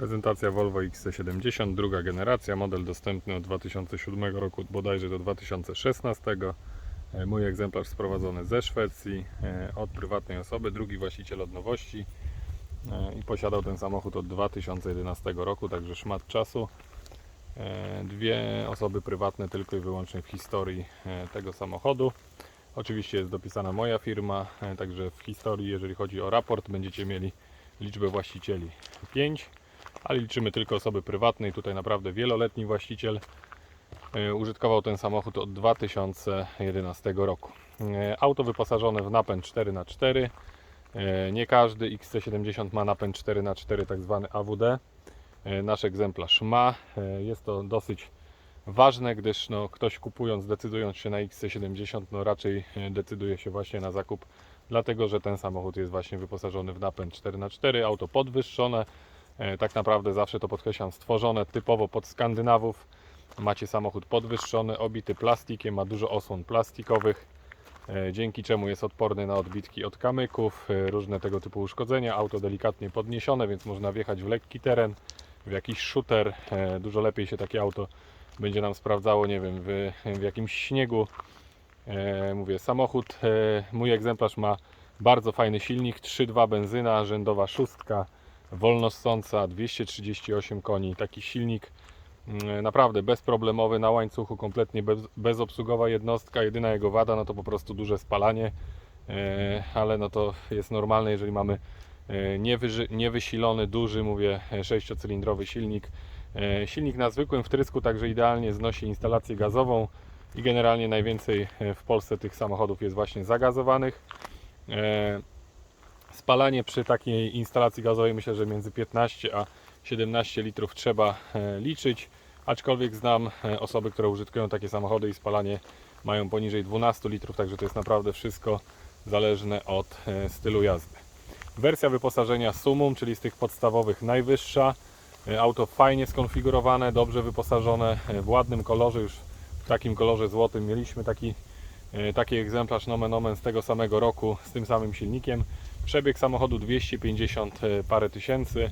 Prezentacja Volvo XC70, druga generacja, model dostępny od 2007 roku bodajże do 2016. E, Mój egzemplarz sprowadzony ze Szwecji e, od prywatnej osoby, drugi właściciel od nowości e, i posiadał ten samochód od 2011 roku, także szmat czasu. Dwie osoby prywatne tylko i wyłącznie w historii tego samochodu. Oczywiście jest dopisana moja firma, także w historii, jeżeli chodzi o raport, będziecie mieli liczbę właścicieli 5, ale liczymy tylko osoby prywatne i tutaj naprawdę wieloletni właściciel e, użytkował ten samochód od 2011 roku. E, Auto wyposażone w napęd 4x4. E, Nie każdy XC70 ma napęd 4x4, tak zwany AWD. Nasz egzemplarz ma. Jest to dosyć ważne, gdyż no, ktoś kupując, decydując się na XC70, no raczej decyduje się właśnie na zakup, dlatego że ten samochód jest właśnie wyposażony w napęd 4x4, auto podwyższone, tak naprawdę zawsze to podkreślam, stworzone typowo pod Skandynawów. Macie samochód podwyższony, obity plastikiem, ma dużo osłon plastikowych, e, dzięki czemu jest odporny na odbitki od kamyków, e, różne tego typu uszkodzenia. Auto delikatnie podniesione, więc można wjechać w lekki teren, w jakiś shooter. E, Dużo lepiej się takie auto będzie nam sprawdzało, nie wiem, w, w jakimś śniegu. E, mówię, samochód, e, mój egzemplarz ma bardzo fajny silnik, 3.2 benzyna, rzędowa szóstka, wolnossąca, 238 koni. Taki silnik mm, naprawdę bezproblemowy, na łańcuchu, kompletnie bez, bezobsługowa jednostka. Jedyna jego wada no to po prostu duże spalanie, e, ale no to jest normalne, jeżeli mamy e, niewyży, niewysilony, duży, mówię, e, sześciocylindrowy silnik. Silnik na zwykłym wtrysku także idealnie znosi instalację gazową i generalnie najwięcej w Polsce tych samochodów jest właśnie zagazowanych. Spalanie przy takiej instalacji gazowej myślę, że między 15 a 17 litrów trzeba e, liczyć, aczkolwiek znam e, osoby, które użytkują takie samochody i spalanie mają poniżej 12 litrów, także to jest naprawdę wszystko zależne od e, stylu jazdy. Wersja wyposażenia Sumum, czyli z tych podstawowych najwyższa. Auto fajnie skonfigurowane, dobrze wyposażone, w ładnym kolorze, już w takim kolorze złotym mieliśmy taki, taki egzemplarz nomen omen z tego samego roku z tym samym silnikiem. Przebieg samochodu 250 e, parę tysięcy.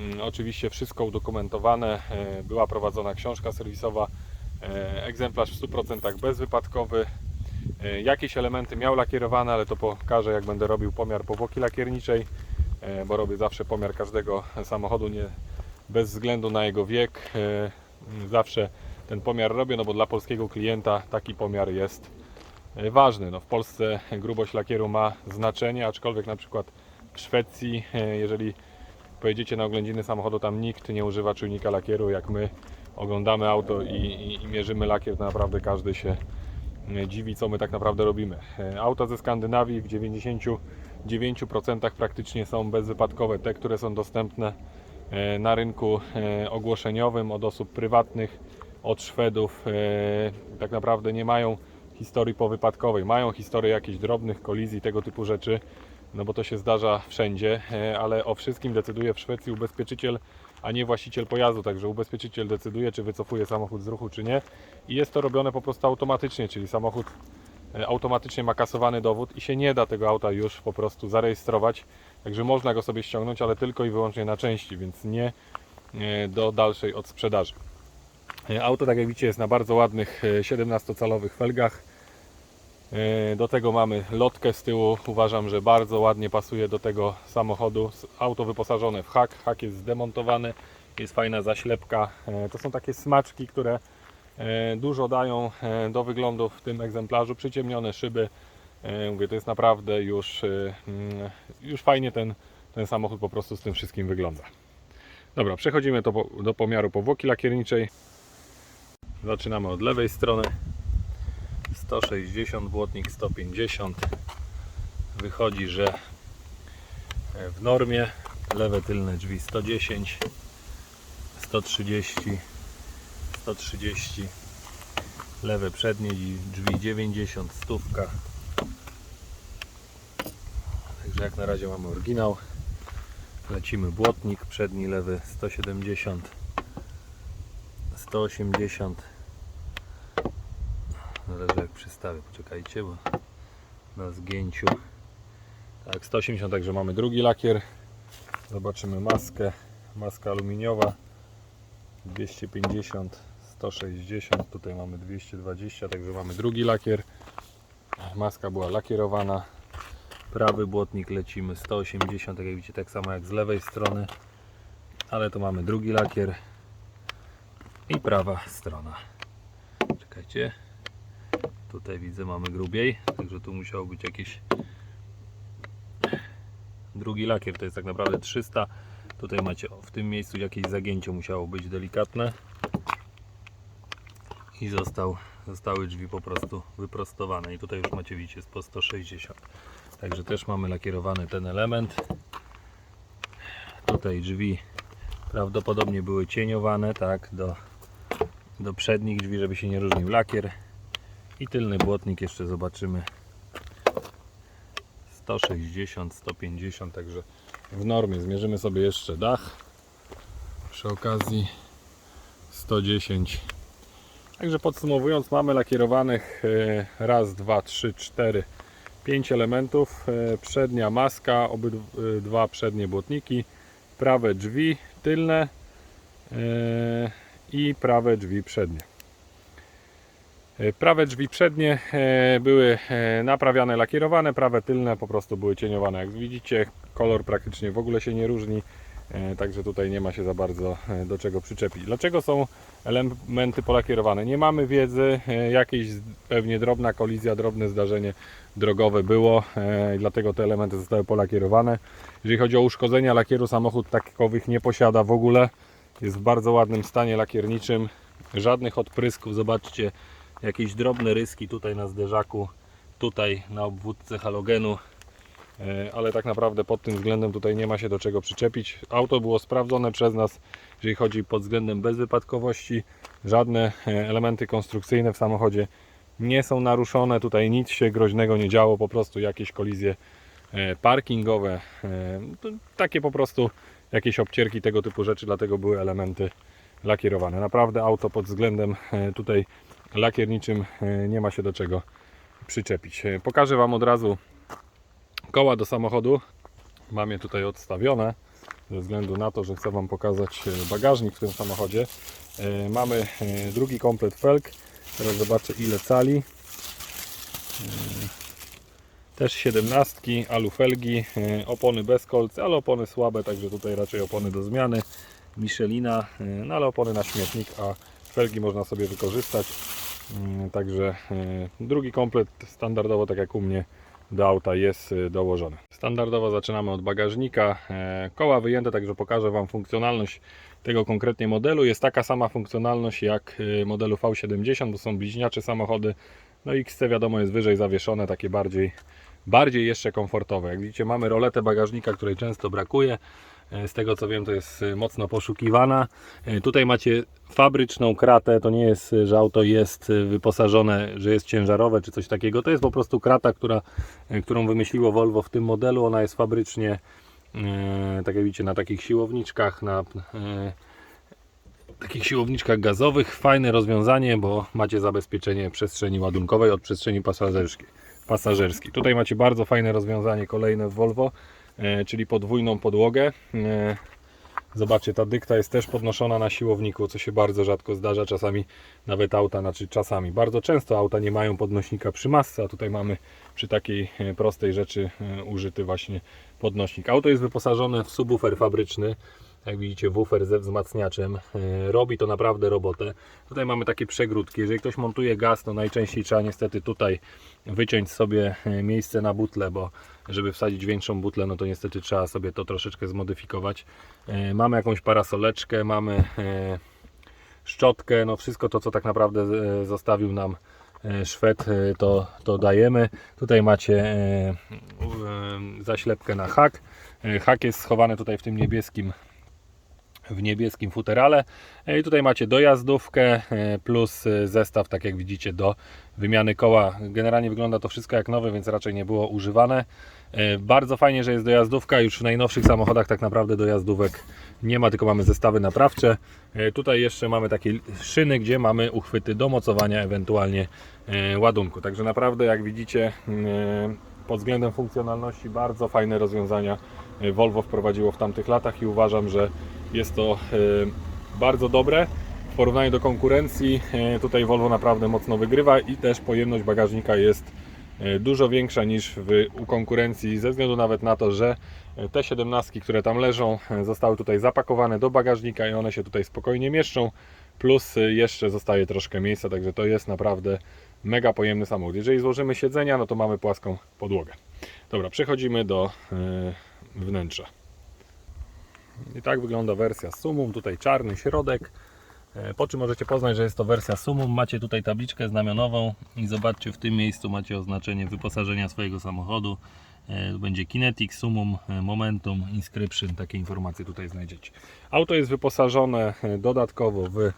Mm, Oczywiście wszystko udokumentowane, e, była prowadzona książka serwisowa, e, egzemplarz w 100% bezwypadkowy. Jakieś elementy miał lakierowane, ale to pokażę jak będę robił pomiar powłoki lakierniczej, bo robię zawsze pomiar każdego samochodu, nie, bez względu na jego wiek. e, Zawsze ten pomiar robię, no bo dla polskiego klienta taki pomiar jest ważny. No w Polsce grubość lakieru ma znaczenie, aczkolwiek na przykład w Szwecji, e, jeżeli pojedziecie na oględziny samochodu, tam nikt nie używa czujnika lakieru, jak my oglądamy auto i, i, mierzymy lakier, to naprawdę każdy się e, dziwi, co my tak naprawdę robimy. E, Auta ze Skandynawii w 99% praktycznie są bezwypadkowe, te, które są dostępne e, na rynku e, ogłoszeniowym od osób prywatnych, od Szwedów, e, tak naprawdę nie mają historii powypadkowej. Mają historię jakichś drobnych kolizji, tego typu rzeczy, no bo to się zdarza wszędzie, e, ale o wszystkim decyduje w Szwecji ubezpieczyciel, a nie właściciel pojazdu, także ubezpieczyciel decyduje, czy wycofuje samochód z ruchu, czy nie. I jest to robione po prostu automatycznie, czyli samochód e, automatycznie ma kasowany dowód i się nie da tego auta już po prostu zarejestrować. Także można go sobie ściągnąć, ale tylko i wyłącznie na części, więc nie e, do dalszej odsprzedaży. E, Auto, tak jak widzicie, jest na bardzo ładnych e, 17-calowych felgach. E, Do tego mamy lotkę z tyłu. Uważam, że bardzo ładnie pasuje do tego samochodu. Auto wyposażone w hak. Hak jest zdemontowany. Jest fajna zaślepka. E, To są takie smaczki, które e, dużo dają e, do wyglądu w tym egzemplarzu. Przyciemnione szyby. E, Mówię, to jest naprawdę już, e, mm, już fajnie ten, ten samochód po prostu z tym wszystkim wygląda. Dobra, przechodzimy do pomiaru powłoki lakierniczej. Zaczynamy od lewej strony. 160, błotnik 150. Wychodzi, że w normie lewe tylne drzwi 110, 130, 130, lewe przednie drzwi 90, stówka. Także jak na razie mamy oryginał. Lecimy błotnik, przedni lewy 170, 180. Zależy jak przystawię, poczekajcie, bo na zgięciu. Tak, 180, także mamy drugi lakier. Zobaczymy maskę. maska aluminiowa 250, 160, tutaj mamy 220, także mamy drugi lakier. Maska była lakierowana. Prawy błotnik lecimy 180, tak jak widzicie, tak samo jak z lewej strony. Ale tu mamy drugi lakier i prawa strona. Czekajcie. Tutaj widzę mamy grubiej, także tu musiało być jakieś drugi lakier, to jest tak naprawdę 300. Tutaj macie w tym miejscu jakieś zagięcie musiało być delikatne. I został, zostały drzwi po prostu wyprostowane. I tutaj już macie widzicie jest po 160 także też mamy lakierowany ten element. Tutaj drzwi prawdopodobnie były cieniowane tak do, do przednich drzwi żeby się nie różnił lakier i tylny błotnik jeszcze zobaczymy 160 150 także w normie zmierzymy sobie jeszcze dach przy okazji 110 Także podsumowując, mamy lakierowanych e, raz, dwa, trzy, cztery, pięć elementów. E, Przednia maska, obydwa przednie błotniki, prawe drzwi tylne e, i prawe drzwi przednie. E, Prawe drzwi przednie e, były e, naprawiane, lakierowane, prawe tylne po prostu były cieniowane. Jak widzicie, kolor praktycznie w ogóle się nie różni. Także tutaj nie ma się za bardzo do czego przyczepić. Dlaczego są elementy polakierowane? Nie mamy wiedzy, jakieś pewnie drobna kolizja, drobne zdarzenie drogowe było, dlatego te elementy zostały polakierowane. Jeżeli chodzi o uszkodzenia lakieru, samochód takowych nie posiada w ogóle. Jest w bardzo ładnym stanie lakierniczym, żadnych odprysków. Zobaczcie, jakieś drobne ryski tutaj na zderzaku, tutaj na obwódce halogenu. E, ale tak naprawdę pod tym względem tutaj nie ma się do czego przyczepić. Auto było sprawdzone przez nas, jeżeli chodzi pod względem bezwypadkowości. Żadne e, elementy konstrukcyjne w samochodzie nie są naruszone. Tutaj nic się groźnego nie działo, po prostu jakieś kolizje e, parkingowe. Takie po prostu jakieś obcierki tego typu rzeczy, dlatego były elementy lakierowane. Naprawdę auto pod względem tutaj lakierniczym e, nie ma się do czego przyczepić. E, Pokażę Wam od razu koła do samochodu. Mam je tutaj odstawione ze względu na to, że chcę Wam pokazać e, bagażnik w tym samochodzie. Mamy drugi komplet felg. Teraz zobaczę ile cali. Też 17, alufelgi, opony bez kolc, ale opony słabe, także tutaj raczej opony do zmiany. Michelina, no ale opony na śmietnik, a felgi można sobie wykorzystać. Mm, Także e, drugi komplet standardowo, tak jak u mnie, do auta jest e, dołożony. Standardowo zaczynamy od bagażnika. E, Koła wyjęte, także pokażę Wam funkcjonalność tego konkretnie modelu. Jest taka sama funkcjonalność jak modelu V70, bo są bliźniacze samochody. No XC wiadomo jest wyżej zawieszone, takie bardziej, bardziej jeszcze komfortowe. Jak widzicie mamy roletę bagażnika, której często brakuje. E, Z tego co wiem to jest e, mocno poszukiwana. E, Tutaj macie fabryczną kratę, to nie jest, że auto jest wyposażone, że jest ciężarowe czy coś takiego. To jest po prostu krata, która, którą wymyśliło Volvo w tym modelu. Ona jest fabrycznie, tak jak widzicie, na takich siłowniczkach, na takich siłowniczkach gazowych. Fajne rozwiązanie, bo macie zabezpieczenie przestrzeni ładunkowej od przestrzeni pasażerskiej. pasażerskiej. Tutaj macie bardzo fajne rozwiązanie kolejne w Volvo, czyli podwójną podłogę. E, Zobaczcie, ta dykta jest też podnoszona na siłowniku, co się bardzo rzadko zdarza. Czasami nawet auta, znaczy czasami, bardzo często auta nie mają podnośnika przy masce, a tutaj mamy przy takiej e, prostej rzeczy e, użyty właśnie podnośnik. Auto jest wyposażone w subwoofer fabryczny, jak widzicie woofer ze wzmacniaczem. E, Robi to naprawdę robotę. Tutaj mamy takie przegródki. Jeżeli ktoś montuje gaz, to najczęściej trzeba niestety tutaj wyciąć sobie e, miejsce na butlę, bo żeby wsadzić większą butlę, no to niestety trzeba sobie to troszeczkę zmodyfikować. E, Mamy jakąś parasoleczkę, mamy e, szczotkę, no wszystko to, co tak naprawdę zostawił nam Szwed, to, to dajemy. Tutaj macie zaślepkę na hak. Hak jest schowany tutaj w tym niebieskim w niebieskim futerale. E, I tutaj macie dojazdówkę e, plus e, zestaw, tak jak widzicie, do wymiany koła. Generalnie wygląda to wszystko jak nowe, więc raczej nie było używane. Bardzo fajnie, że jest dojazdówka. Już w najnowszych samochodach tak naprawdę dojazdówek nie ma, tylko mamy zestawy naprawcze. Tutaj jeszcze mamy takie szyny, gdzie mamy uchwyty do mocowania ewentualnie ładunku. Także naprawdę, jak widzicie, e, pod względem funkcjonalności bardzo fajne rozwiązania Volvo wprowadziło w tamtych latach i uważam, że jest to e, bardzo dobre. W porównaniu do konkurencji e, tutaj Volvo naprawdę mocno wygrywa i też pojemność bagażnika jest e, dużo większa niż w, u konkurencji ze względu nawet na to, że te 17, które tam leżą zostały tutaj zapakowane do bagażnika i one się tutaj spokojnie mieszczą plus jeszcze zostaje troszkę miejsca, także to jest naprawdę mega pojemny samochód. Jeżeli złożymy siedzenia, no to mamy płaską podłogę. Dobra, przechodzimy do wnętrza. I tak wygląda wersja Sumum. Tutaj czarny środek. E, Po czym możecie poznać, że jest to wersja Sumum. Macie tutaj tabliczkę znamionową i zobaczcie, w tym miejscu macie oznaczenie wyposażenia swojego samochodu. E, Będzie Kinetic, Sumum, e, Momentum, Inscription. Takie informacje tutaj znajdziecie. Auto jest wyposażone dodatkowo w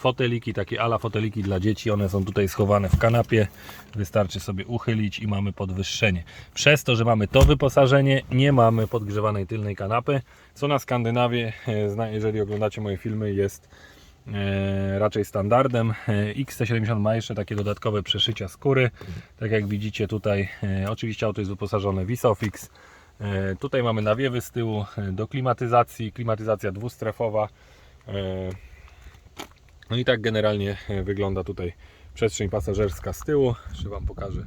foteliki, takie ala foteliki dla dzieci. One są tutaj schowane w kanapie. Wystarczy sobie uchylić i mamy podwyższenie. Przez to, że mamy to wyposażenie, nie mamy podgrzewanej tylnej kanapy, co na Skandynawie, e, jeżeli oglądacie moje filmy, jest e, raczej standardem. E, XC70 ma jeszcze takie dodatkowe przeszycia skóry. Tak jak widzicie tutaj, oczywiście auto jest wyposażone w Isofix. Tutaj mamy nawiewy z tyłu do klimatyzacji, klimatyzacja dwustrefowa. No i tak generalnie e, wygląda tutaj przestrzeń pasażerska z tyłu. Jeszcze Wam pokażę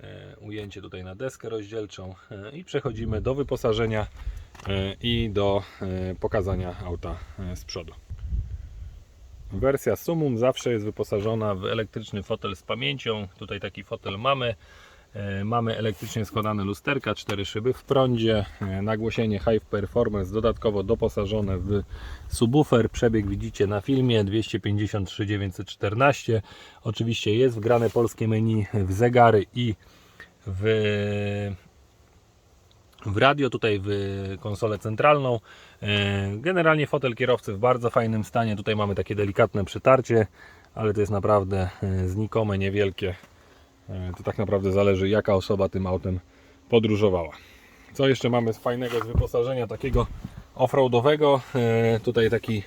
e, ujęcie tutaj na deskę rozdzielczą e, i przechodzimy do wyposażenia i do pokazania auta z przodu. Wersja Sumum zawsze jest wyposażona w elektryczny fotel z pamięcią. Tutaj taki fotel mamy. E, Mamy elektrycznie składane lusterka, cztery szyby w prądzie, e, nagłośnienie High Performance dodatkowo doposażone w subwoofer. Przebieg widzicie na filmie 253 914. Oczywiście jest wgrane polskie menu w zegary i w, w radio, tutaj w konsolę centralną. E, Generalnie fotel kierowcy w bardzo fajnym stanie. Tutaj mamy takie delikatne przytarcie, ale to jest naprawdę znikome, niewielkie. E, To tak naprawdę zależy jaka osoba tym autem podróżowała. Co jeszcze mamy z fajnego z wyposażenia takiego offroadowego? E, Tutaj taki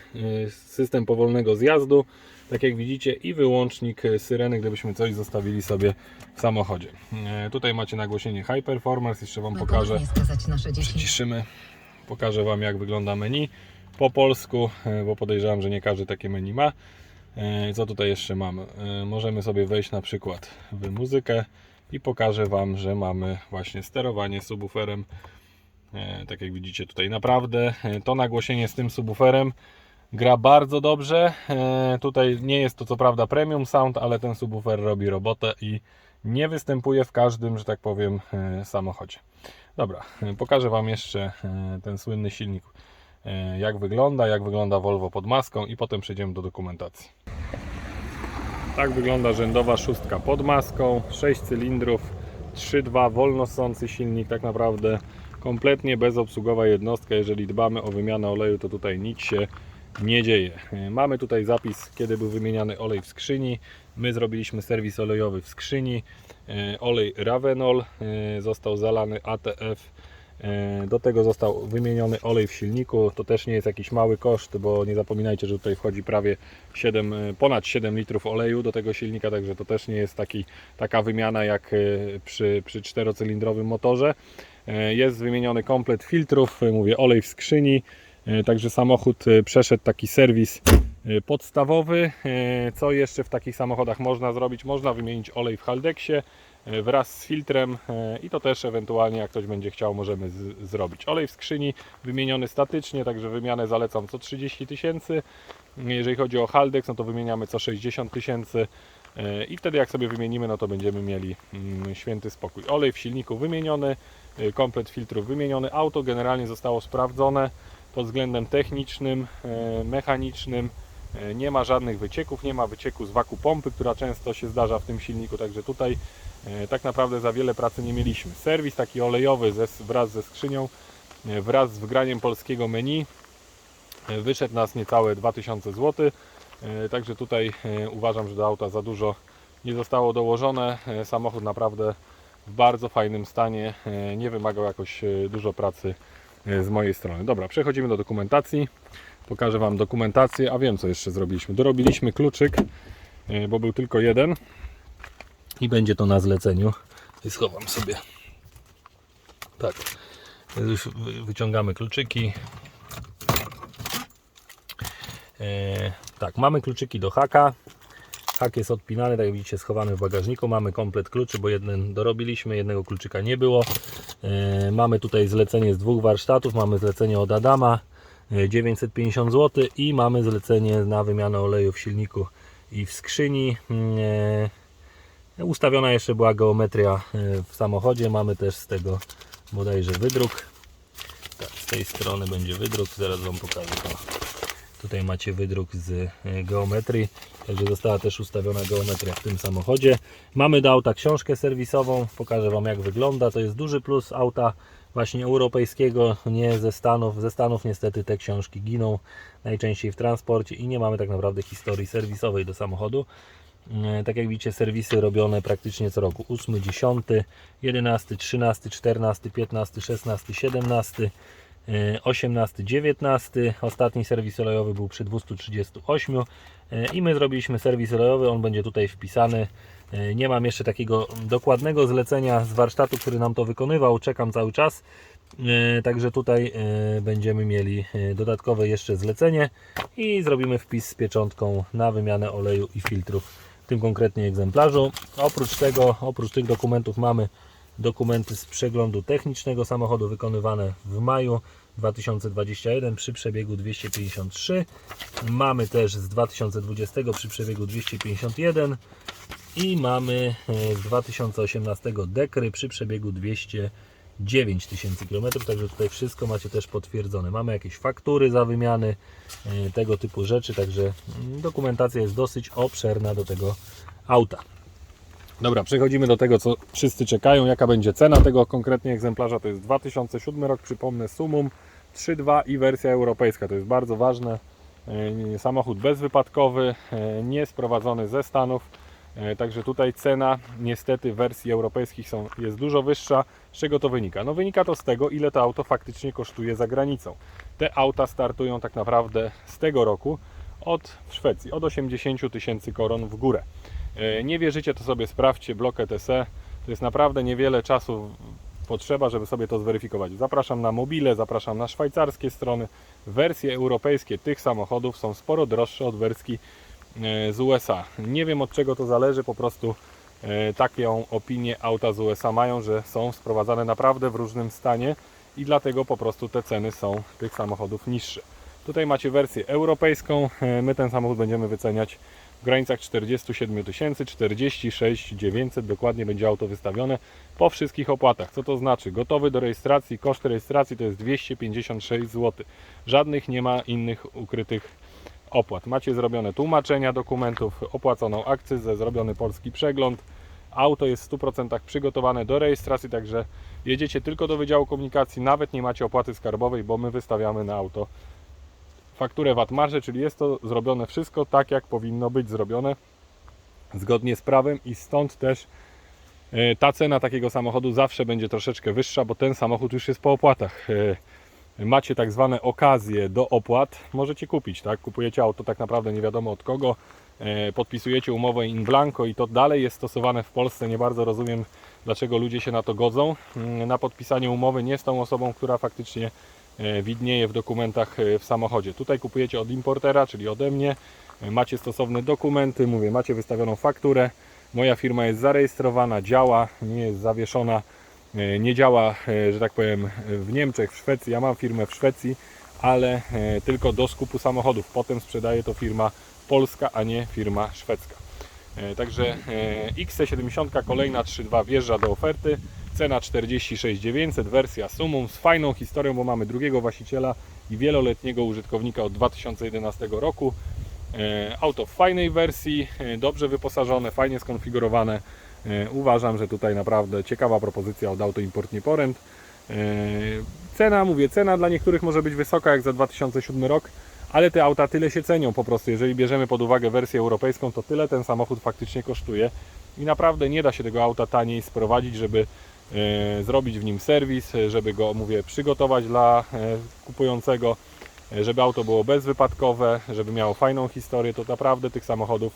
e, system powolnego zjazdu, tak jak widzicie i wyłącznik syreny, gdybyśmy coś zostawili sobie w samochodzie. Tutaj macie nagłośnienie High Performance, jeszcze Wam pokażę. Nasze dzieci. Przyciszymy, pokażę Wam jak wygląda menu po polsku, bo podejrzewam, że nie każdy takie menu ma. E, Co tutaj jeszcze mamy? E, Możemy sobie wejść na przykład w muzykę i pokażę Wam, że mamy właśnie sterowanie subwooferem. E, Tak jak widzicie tutaj naprawdę to nagłośnienie z tym subwooferem gra bardzo dobrze. Tutaj nie jest to co prawda premium sound, ale ten subwoofer robi robotę i nie występuje w każdym, że tak powiem, samochodzie. Dobra, pokażę Wam jeszcze ten słynny silnik, jak wygląda, jak wygląda Volvo pod maską i potem przejdziemy do dokumentacji. Tak wygląda rzędowa szóstka pod maską, 6 cylindrów, 3.2 wolnosący silnik, tak naprawdę kompletnie bezobsługowa jednostka. Jeżeli dbamy o wymianę oleju, to tutaj nic się nie dzieje. E, Mamy tutaj zapis, kiedy był wymieniany olej w skrzyni. My zrobiliśmy serwis olejowy w skrzyni. E, Olej Ravenol e, został zalany ATF. E, Do tego został wymieniony olej w silniku. To też nie jest jakiś mały koszt, bo nie zapominajcie, że tutaj wchodzi prawie 7, e, ponad 7 litrów oleju do tego silnika, także to też nie jest taki, taka wymiana jak e, przy, przy czterocylindrowym motorze. Jest wymieniony komplet filtrów, mówię olej w skrzyni, także samochód przeszedł taki serwis podstawowy. Co jeszcze w takich samochodach można zrobić? Można wymienić olej w Haldexie wraz z filtrem e, i to też ewentualnie jak ktoś będzie chciał możemy zrobić. Olej w skrzyni wymieniony statycznie, także wymianę zalecam co 30 tysięcy. Jeżeli chodzi o Haldex, no to wymieniamy co 60 tysięcy e, i wtedy jak sobie wymienimy, no to będziemy mieli mm, święty spokój. Olej w silniku wymieniony, e, komplet filtrów wymieniony, auto generalnie zostało sprawdzone pod względem technicznym, e, mechanicznym. E, Nie ma żadnych wycieków, nie ma wycieku z waku pompy, która często się zdarza w tym silniku, także tutaj e, tak naprawdę za wiele pracy nie mieliśmy. Serwis taki olejowy ze, wraz ze skrzynią, e, wraz z wgraniem polskiego menu wyszedł nas niecałe 2000 zł. Także tutaj uważam, że do auta za dużo nie zostało dołożone. Samochód naprawdę w bardzo fajnym stanie, nie wymagał jakoś dużo pracy z mojej strony. Dobra, przechodzimy do dokumentacji. Pokażę Wam dokumentację, a wiem co jeszcze zrobiliśmy. Dorobiliśmy kluczyk, e, bo był tylko jeden i będzie to na zleceniu. I schowam sobie. Tak. Już wy- wyciągamy kluczyki. E, tak, mamy kluczyki do haka. Hak jest odpinany, tak jak widzicie, schowany w bagażniku. Mamy komplet kluczy, bo jeden dorobiliśmy, jednego kluczyka nie było. E, mamy tutaj zlecenie z dwóch warsztatów. Mamy zlecenie od Adama 950 zł i mamy zlecenie na wymianę oleju w silniku i w skrzyni. E, ustawiona jeszcze była geometria e, w samochodzie. Mamy też z tego bodajże wydruk. Tak, z tej strony będzie wydruk, zaraz Wam pokażę. O. Tutaj macie wydruk z e, geometrii, także została też ustawiona geometria w tym samochodzie. Mamy do auta książkę serwisową, pokażę Wam jak wygląda. To jest duży plus auta właśnie europejskiego, nie ze Stanów. Ze Stanów niestety te książki giną najczęściej w transporcie i nie mamy tak naprawdę historii serwisowej do samochodu. E, Tak jak widzicie, serwisy robione praktycznie co roku. 8, 10, 11, 13, 14, 15, 16, 17, e, 18, 19. Ostatni serwis olejowy był przy 238 e, i my zrobiliśmy serwis olejowy. On będzie tutaj wpisany. E, Nie mam jeszcze takiego dokładnego zlecenia z warsztatu, który nam to wykonywał. Czekam cały czas. E, Także tutaj e, będziemy mieli dodatkowe jeszcze zlecenie i zrobimy wpis z pieczątką na wymianę oleju i filtrów w tym konkretnie egzemplarzu. Oprócz tego, oprócz tych dokumentów mamy dokumenty z przeglądu technicznego samochodu wykonywane w maju 2021 przy przebiegu 253. Mamy też z 2020 przy przebiegu 251 i mamy e, z 2018 dekry przy przebiegu 209 tysięcy km, także tutaj wszystko macie też potwierdzone. Mamy jakieś faktury za wymiany, e, tego typu rzeczy, także mm, dokumentacja jest dosyć obszerna do tego auta. Dobra, przechodzimy do tego, co wszyscy czekają. Jaka będzie cena tego konkretnie egzemplarza? To jest 2007 rok, przypomnę, sumum 3.2 i wersja europejska. To jest bardzo ważne. E, Samochód bezwypadkowy, nie sprowadzony ze Stanów. E, Także tutaj cena niestety w wersji europejskich są, jest dużo wyższa. Z czego to wynika? No wynika to z tego, ile to auto faktycznie kosztuje za granicą. Te auta startują tak naprawdę z tego roku od Szwecji, od 80 000 tysięcy koron w górę. E, Nie wierzycie, to sobie sprawdźcie, blok ETC. To jest naprawdę niewiele czasu potrzeba, żeby sobie to zweryfikować. Zapraszam na mobile, zapraszam na szwajcarskie strony. Wersje europejskie tych samochodów są sporo droższe od wersji z USA. Nie wiem od czego to zależy, po prostu e, taką opinię auta z USA mają, że są sprowadzane naprawdę w różnym stanie i dlatego po prostu te ceny są tych samochodów niższe. Tutaj macie wersję europejską. E, My ten samochód będziemy wyceniać w granicach 47 tysięcy, 46 900 dokładnie będzie auto wystawione po wszystkich opłatach. Co to znaczy? Gotowy do rejestracji, koszt rejestracji to jest 256 zł. Żadnych nie ma innych ukrytych opłat. Macie zrobione tłumaczenia dokumentów, opłaconą akcyzę, zrobiony polski przegląd. Auto jest w 100% przygotowane do rejestracji, także jedziecie tylko do Wydziału Komunikacji, nawet nie macie opłaty skarbowej, bo my wystawiamy na auto fakturę VAT marży, czyli jest to zrobione wszystko tak, jak powinno być zrobione zgodnie z prawem i stąd też e, ta cena takiego samochodu zawsze będzie troszeczkę wyższa, bo ten samochód już jest po opłatach. Macie tak zwane okazje do opłat, możecie kupić, tak? Kupujecie auto tak naprawdę nie wiadomo od kogo, e, podpisujecie umowę in blanco i to dalej jest stosowane w Polsce. Nie bardzo rozumiem, dlaczego ludzie się na to godzą. Mm, Na podpisanie umowy nie z tą osobą, która faktycznie e, widnieje w dokumentach e, w samochodzie. Tutaj kupujecie od importera, czyli ode mnie. Macie stosowne dokumenty, mówię, macie wystawioną fakturę. Moja firma jest zarejestrowana, działa, nie jest zawieszona, nie działa, e, że tak powiem, w Niemczech, w Szwecji. Ja mam firmę w Szwecji, ale e, tylko do skupu samochodów. Potem sprzedaje to firma polska, a nie firma szwedzka. E, Także e, XC70 kolejna 3.2 wjeżdża do oferty. Cena 46 900, wersja Sumum z fajną historią, bo mamy drugiego właściciela i wieloletniego użytkownika od 2011 roku. E, Auto w fajnej wersji, e, dobrze wyposażone, fajnie skonfigurowane. E, Uważam, że tutaj naprawdę ciekawa propozycja od Auto Import Nie Poręt. E, Cena, mówię, cena dla niektórych może być wysoka jak za 2007 rok, ale te auta tyle się cenią po prostu. Jeżeli bierzemy pod uwagę wersję europejską, to tyle ten samochód faktycznie kosztuje i naprawdę nie da się tego auta taniej sprowadzić, żeby e, zrobić w nim serwis, żeby go, mówię, przygotować dla kupującego, żeby auto było bezwypadkowe, żeby miało fajną historię, to naprawdę tych samochodów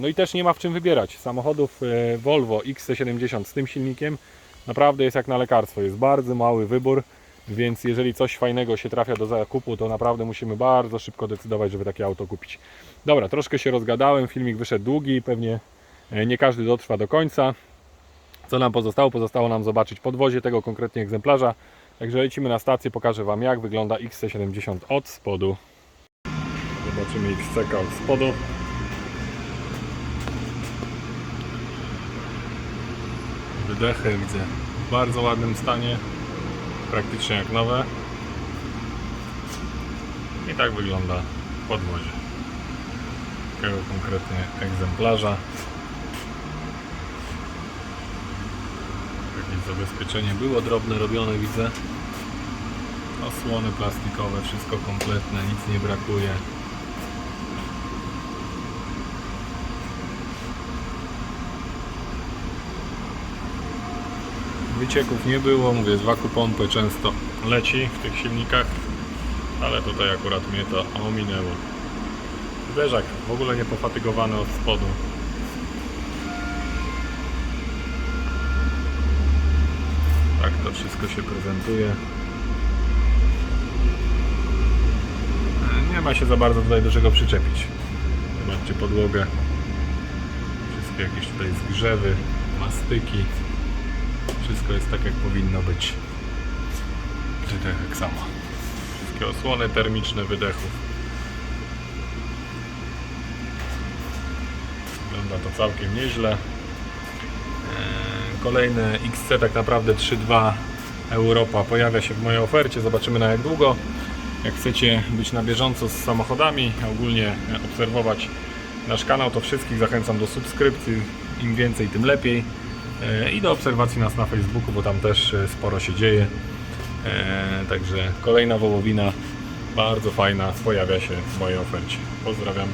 no i też nie ma w czym wybierać. Samochodów e, Volvo XC70 z tym silnikiem naprawdę jest jak na lekarstwo. Jest bardzo mały wybór. Więc jeżeli coś fajnego się trafia do zakupu, to naprawdę musimy bardzo szybko decydować, żeby takie auto kupić. Dobra, troszkę się rozgadałem, filmik wyszedł długi, pewnie e, nie każdy dotrwa do końca. Co nam pozostało? Pozostało nam zobaczyć podwozie tego konkretnie egzemplarza. Także lecimy na stację, pokażę Wam jak wygląda XC70 od spodu. Zobaczymy XC od spodu. Wydechy widzę w bardzo ładnym stanie, praktycznie jak nowe. I tak wygląda podwozie. Takiego konkretnie egzemplarza. Jakieś zabezpieczenie było drobne robione, widzę. Osłony plastikowe, wszystko kompletne, nic nie brakuje. Wycieków nie było, mówię, z waku pompy często leci w tych silnikach, ale tutaj akurat mnie to ominęło. Zderzak w ogóle nie pofatygowany od spodu. Tak to wszystko się prezentuje. Nie ma się za bardzo tutaj do czego przyczepić. Zobaczcie podłogę. Wszystkie jakieś tutaj zgrzewy, mastyki. Wszystko jest tak jak powinno być. Wydech tak samo. Wszystkie osłony termiczne wydechów. Wygląda to całkiem nieźle. Eee, Kolejne XC tak naprawdę 3.2 Europa pojawia się w mojej ofercie. Zobaczymy na jak długo. Jak chcecie być na bieżąco z samochodami, ogólnie obserwować nasz kanał, to wszystkich zachęcam do subskrypcji. Im więcej, tym lepiej. E, I do obserwacji nas na Facebooku, bo tam też e, sporo się dzieje. E, Także kolejna wołowina, bardzo fajna, pojawia się w mojej ofercie. Pozdrawiam.